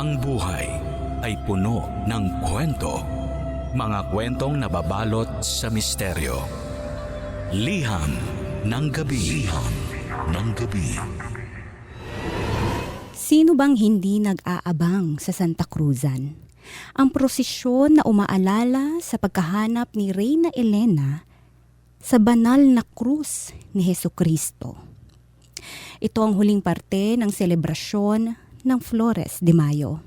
Ang buhay ay puno ng kwento. Mga kwentong nababalot sa misteryo. Liham ng gabi. Liham ng gabi. Sino bang hindi nag-aabang sa Santa Cruzan? Ang prosesyon na umaalala sa pagkahanap ni Reyna Elena sa banal na krus ni Heso Kristo. Ito ang huling parte ng selebrasyon ng Flores de Mayo.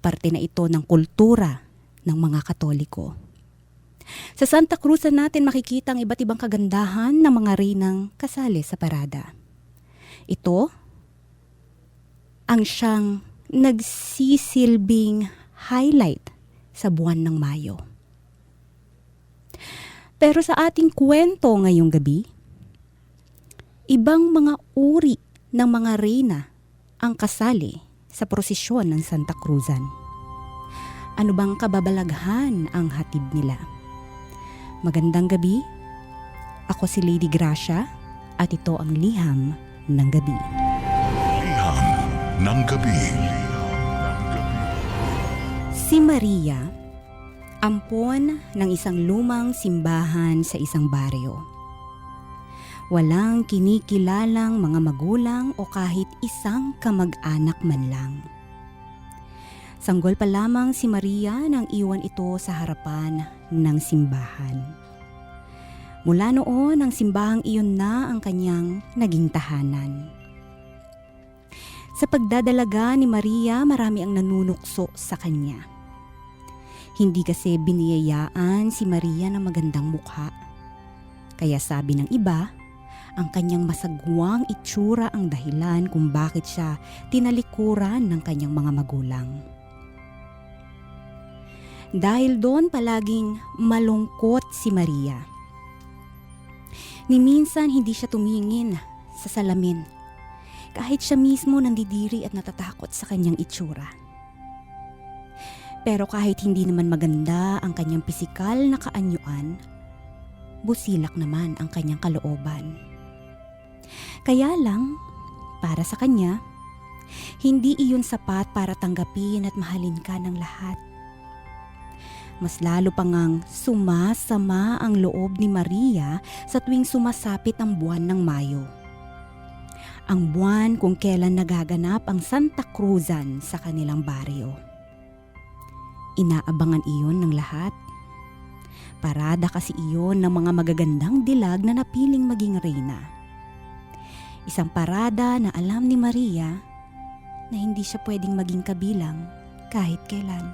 Parte na ito ng kultura ng mga Katoliko. Sa Santa Cruzan natin makikita ang iba't ibang kagandahan ng mga reynang kasali sa parada. Ito ang siyang nagsisilbing highlight sa buwan ng Mayo. Pero sa ating kwento ngayong gabi, ibang mga uri ng mga reyna ang kasali sa prosesyon ng Santa Cruzan. Ano bang kababalaghan ang hatid nila? Magandang gabi. Ako si Lady Gracia at ito ang liham ng gabi. Liham ng gabi. Si Maria, ampon ng isang lumang simbahan sa isang baryo. Walang kinikilalang mga magulang o kahit isang kamag-anak man lang. Sanggol pa lamang si Maria nang iwan ito sa harapan ng simbahan. Mula noon, ang simbahang iyon na ang kanyang naging tahanan. Sa pagdadalaga ni Maria, marami ang nanunukso sa kanya. Hindi kasi biniyayaan si Maria ng magandang mukha. Kaya sabi ng iba, ang kanyang masagwang itsura ang dahilan kung bakit siya tinalikuran ng kanyang mga magulang. Dahil doon palaging malungkot si Maria. Ni minsan hindi siya tumingin sa salamin kahit siya mismo nandidiri at natatakot sa kanyang itsura. Pero kahit hindi naman maganda ang kanyang pisikal na kaanyuan, busilak naman ang kanyang kalooban. Kaya lang, para sa kanya, hindi iyon sapat para tanggapin at mahalin ka ng lahat. Mas lalo pang ang sumasama ang loob ni Maria sa tuwing sumasapit ang buwan ng Mayo. Ang buwan kung kailan nagaganap ang Santa Cruzan sa kanilang baryo. Inaabangan iyon ng lahat. Parada kasi iyon ng mga magagandang dilag na napiling maging reyna. Isang parada na alam ni Maria na hindi siya pwedeng maging kabilang kahit kailan.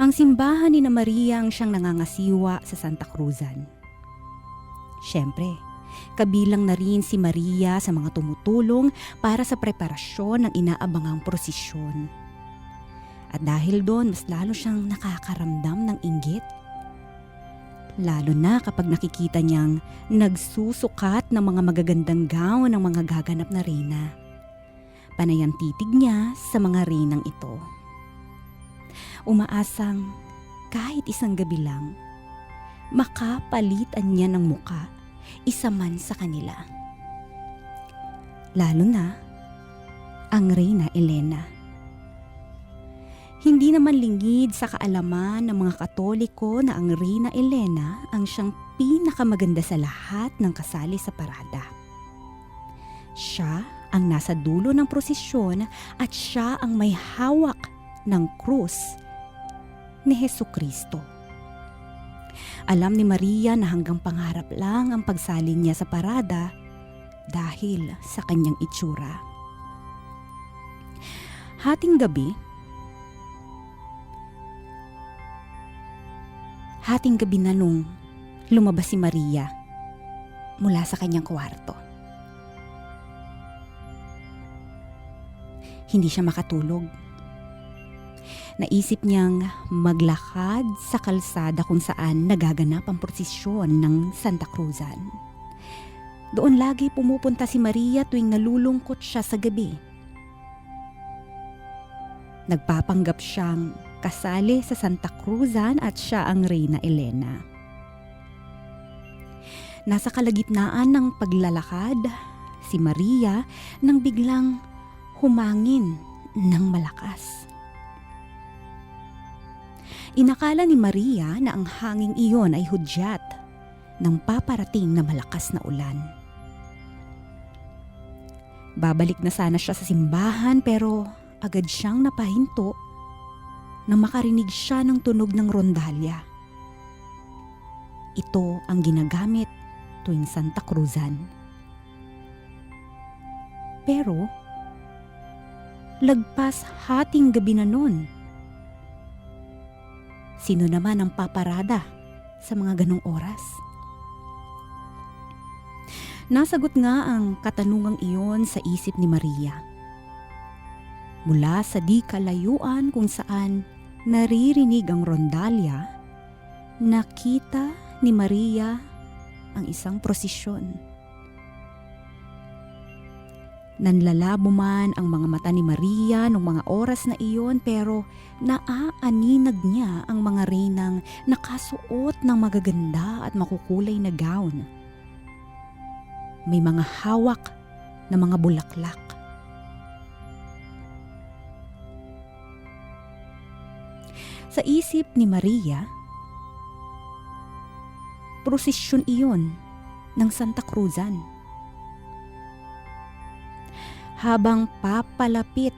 Ang simbahan ni na Maria ang siyang nangangasiwa sa Santa Cruzan. Siyempre, kabilang na rin si Maria sa mga tumutulong para sa preparasyon ng inaabangang prosesyon. At dahil doon, mas lalo siyang nakakaramdam ng inggit. Lalo na kapag nakikita niyang nagsusukat ng mga magagandang gown ng mga gaganap na reyna. Panay titig niya sa mga reynang ito. Umaasang kahit isang gabi lang, makapalitan niya ng muka, isa man sa kanila. Lalo na ang Reyna Elena. Hindi naman lingid sa kaalaman ng mga Katoliko na ang Reyna Elena ang siyang pinakamaganda sa lahat ng kasali sa parada. Siya ang nasa dulo ng prosesyon at siya ang may hawak ng krus ni Heso Kristo. Alam ni Maria na hanggang pangarap lang ang pagsalin niya sa parada dahil sa kanyang itsura. Hating gabi, hating gabi na nung lumabas si Maria mula sa kanyang kwarto. Hindi siya makatulog. Naisip niyang maglakad sa kalsada kung saan nagaganap ang prosesyon ng Santa Cruzan. Doon lagi pumupunta si Maria tuwing nalulungkot siya sa gabi. Nagpapanggap siyang kasali sa Santa Cruzan at siya ang Reyna Elena. Nasa kalagitnaan ng paglalakad, si Maria nang biglang humangin ng malakas. Inakala ni Maria na ang hanging iyon ay hudyat ng paparating na malakas na ulan. Babalik na sana siya sa simbahan pero agad siyang napahinto nang makarinig siya ng tunog ng rondalya. Ito ang ginagamit tuwing Santa Cruzan. Pero, lagpas hating gabi na nun. Sino naman ang paparada sa mga ganong oras? Nasagot nga ang katanungang iyon sa isip ni Maria. Mula sa di kalayuan kung saan naririnig ang rondalya, nakita ni Maria ang isang prosesyon. Nanlalabo man ang mga mata ni Maria noong mga oras na iyon pero naaaninag niya ang mga reynang nakasuot ng magaganda at makukulay na gown. May mga hawak na mga bulaklak. Sa isip ni Maria, prosesyon iyon ng Santa Cruzan. Habang papalapit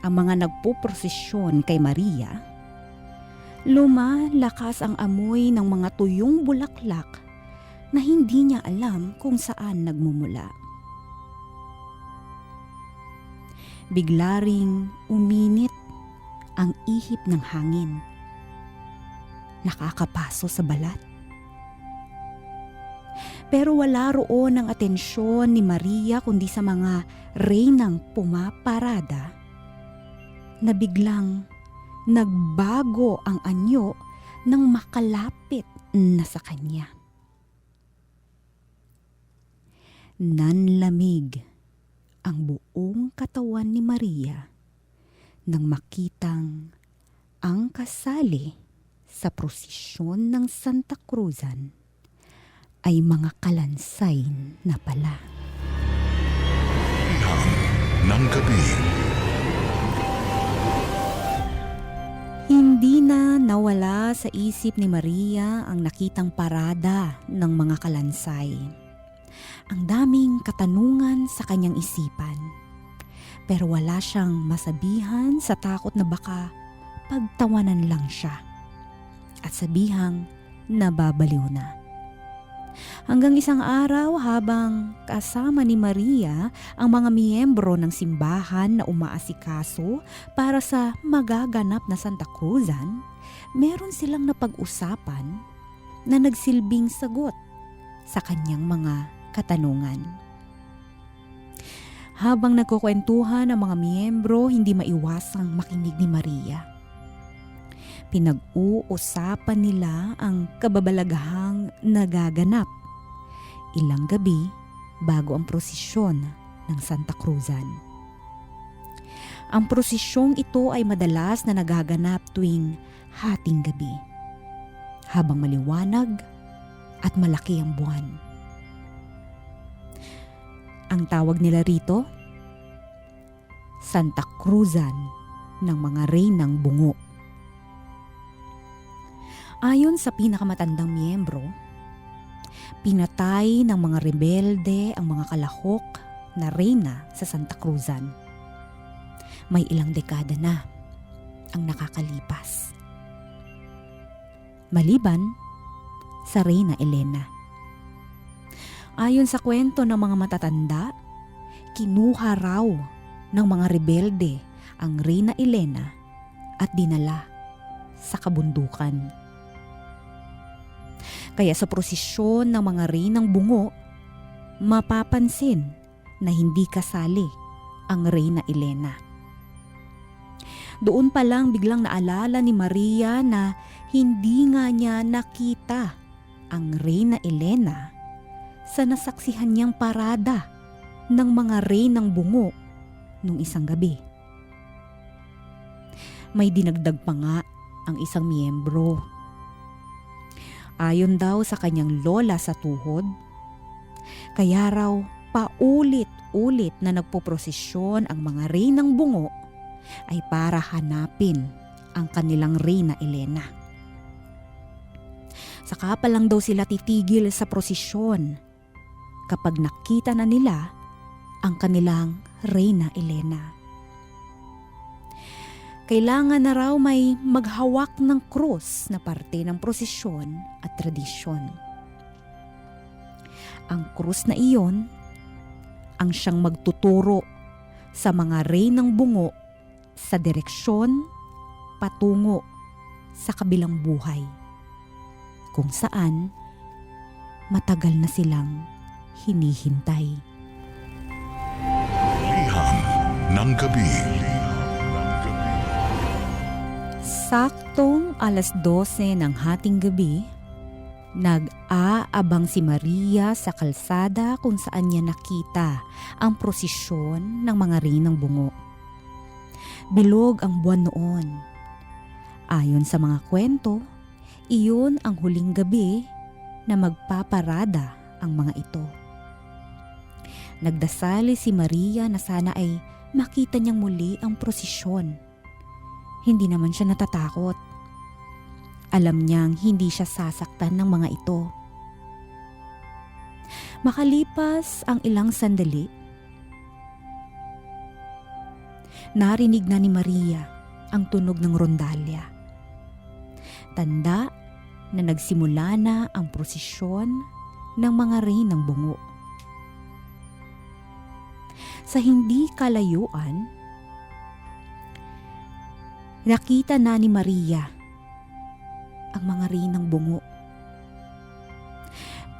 ang mga nagpuprosesyon kay Maria, lumalakas ang amoy ng mga tuyong bulaklak na hindi niya alam kung saan nagmumula. Bigla ring uminit ang ihip ng hangin. Nakakapaso sa balat. Pero wala roon ang atensyon ni Maria kundi sa mga reynang pumaparada na biglang nagbago ang anyo nang makalapit na sa kanya. Nanlamig ang buong katawan ni Maria nang makitang ang kasali sa prosesyon ng Santa Cruzan ay mga kalansay na pala. Ng gabi. Hindi na nawala sa isip ni Maria ang nakitang parada ng mga kalansay. Ang daming katanungan sa kanyang isipan. Pero wala siyang masabihan sa takot na baka pagtawanan lang siya. At sabihang nababaliw na. Hanggang isang araw habang kasama ni Maria ang mga miyembro ng simbahan na umaasikaso para sa magaganap na Santa Cruzan, meron silang napag-usapan na nagsilbing sagot sa kanyang mga katanungan. Habang nagkukwentuhan ang mga miyembro, hindi maiwasang makinig ni Maria. Pinag-uusapan nila ang kababalagahang nagaganap ilang gabi bago ang prosesyon ng Santa Cruzan. Ang prosesyong ito ay madalas na nagaganap tuwing hating gabi, habang maliwanag at malaki ang buwan. Ang tawag nila rito, Santa Cruzan ng mga reynang bungo. Ayon sa pinakamatandang miyembro, pinatay ng mga rebelde ang mga kalahok na reyna sa Santa Cruzan. May ilang dekada na ang nakakalipas. Maliban sa Reyna Elena. Ayon sa kwento ng mga matatanda, kinuha raw ng mga rebelde ang Reyna Elena at dinala sa kabundukan. Kaya sa prosesyon ng mga reynang bungo, mapapansin na hindi kasali ang Reyna Elena. Doon pa lang biglang naalala ni Maria na hindi nga niya nakita ang Reyna Elena sa nasaksihan niyang parada ng mga reynang bungo nung isang gabi. May dinagdag pa nga ang isang miyembro Ayon daw sa kanyang lola sa tuhod, kaya raw paulit-ulit na nagpoprosesyon ang mga reynang bungo ay para hanapin ang kanilang reyna Elena. Saka pa lang daw sila titigil sa prosesyon kapag nakita na nila ang kanilang reyna Elena. Kailangan na raw may maghawak ng krus na parte ng prosesyon at tradisyon. Ang krus na iyon ang siyang magtuturo sa mga reynang bungo sa direksyon patungo sa kabilang buhay kung saan matagal na silang hinihintay. Liham ng gabi. Saktong alas 12 ng hating gabi, nag-aabang si Maria sa kalsada kung saan niya nakita ang prosesyon ng mga rinang bungo. Bilog ang buwan noon. Ayon sa mga kwento, iyon ang huling gabi na magpaparada ang mga ito. Nagdasal si Maria na sana ay makita niyang muli ang prosesyon hindi naman siya natatakot. Alam niyang hindi siya sasaktan ng mga ito. Makalipas ang ilang sandali, narinig na ni Maria ang tunog ng rondalya. Tanda na nagsimula na ang prosesyon ng mga reynang bungo. Sa hindi kalayuan, Nakita na ni Maria ang mga rinang bungo.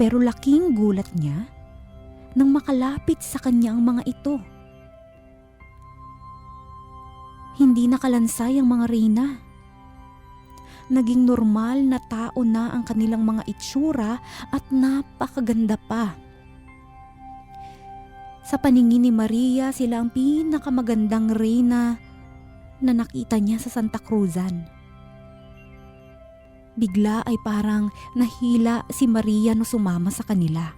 Pero laking gulat niya nang makalapit sa kanya ang mga ito. Hindi nakalansay ang mga reyna. Naging normal na tao na ang kanilang mga itsura at napakaganda pa. Sa paningin ni Maria, sila ang pinakamagandang reyna na nakita niya sa Santa Cruzan. Bigla ay parang nahila si Maria no sumama sa kanila.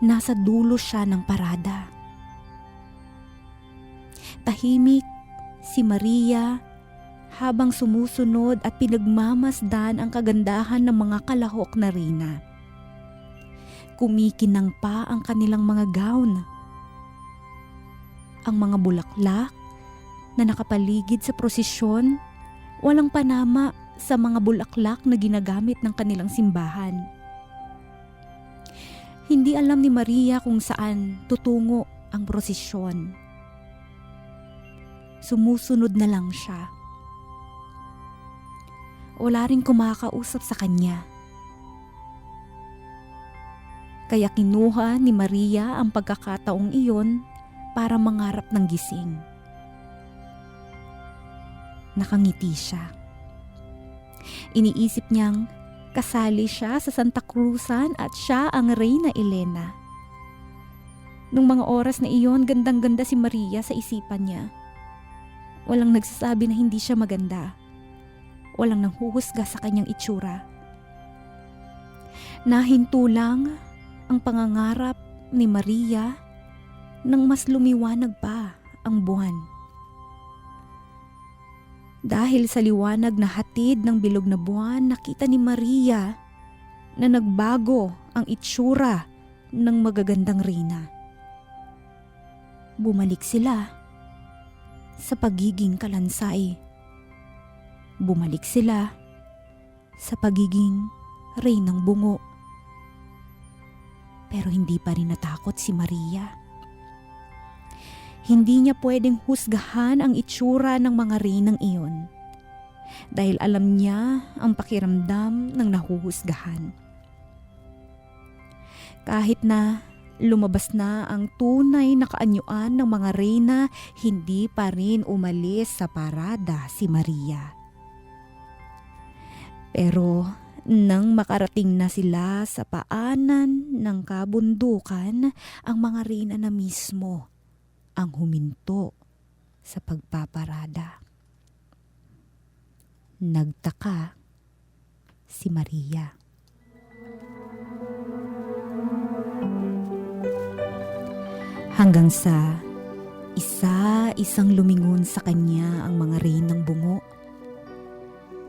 Nasa dulo siya ng parada. Tahimik si Maria habang sumusunod at pinagmamasdan ang kagandahan ng mga kalahok na rina. Kumikinang pa ang kanilang mga gown ang mga bulaklak na nakapaligid sa prosesyon, walang panama sa mga bulaklak na ginagamit ng kanilang simbahan. Hindi alam ni Maria kung saan tutungo ang prosesyon. Sumusunod na lang siya. Wala rin kumakausap sa kanya. Kaya kinuha ni Maria ang pagkakataong iyon para mangarap ng gising. Nakangiti siya. Iniisip niyang kasali siya sa Santa Cruzan at siya ang Reyna Elena. Nung mga oras na iyon, gandang-ganda si Maria sa isipan niya. Walang nagsasabi na hindi siya maganda. Walang nanghuhusga sa kanyang itsura. Nahinto lang ang pangangarap ni Maria nang mas lumiwanag pa ang buwan. Dahil sa liwanag na hatid ng bilog na buwan, nakita ni Maria na nagbago ang itsura ng magagandang reyna. Bumalik sila sa pagiging kalansay. Bumalik sila sa pagiging reynang bungo. Pero hindi pa rin natakot si Maria. Hindi niya pwedeng husgahan ang itsura ng mga reynang iyon dahil alam niya ang pakiramdam ng nahuhusgahan. Kahit na lumabas na ang tunay na kaanyuan ng mga reyna, hindi pa rin umalis sa parada si Maria. Pero nang makarating na sila sa paanan ng kabundukan, ang mga reyna na mismo ang huminto sa pagpaparada. Nagtaka si Maria. Hanggang sa isa-isang lumingon sa kanya ang mga rain ng bungo.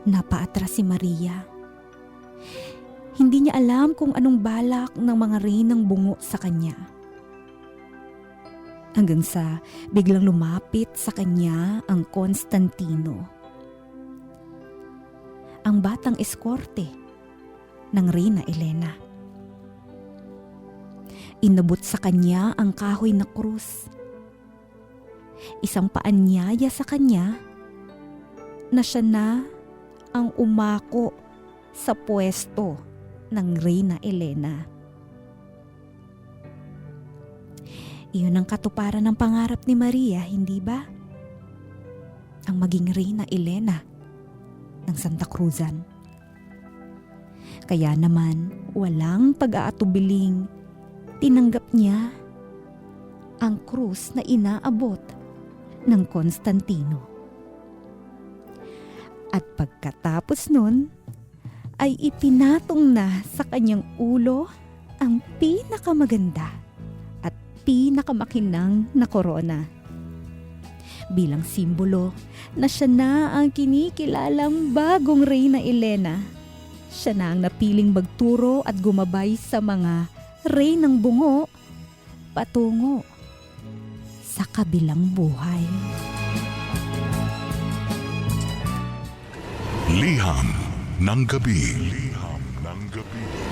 Napaatras si Maria. Hindi niya alam kung anong balak ng mga rain ng bungo sa kanya. Hanggang sa biglang lumapit sa kanya ang Constantino. Ang batang eskorte ng Reyna Elena. Inabot sa kanya ang kahoy na krus. Isang paanyaya sa kanya na siya na ang umako sa pwesto ng Reyna Elena. Iyon ang katuparan ng pangarap ni Maria, hindi ba? Ang maging Reyna Elena ng Santa Cruzan. Kaya naman, walang pag-aatubiling, tinanggap niya ang krus na inaabot ng Konstantino. At pagkatapos nun, ay ipinatong na sa kanyang ulo ang pinakamaganda at pinakamakinang na korona. Bilang simbolo na siya na ang kinikilalang bagong Reyna Elena. Siya na ang napiling magturo at gumabay sa mga Reynang Bungo patungo sa kabilang buhay. Liham ng gabi. Liham ng gabi.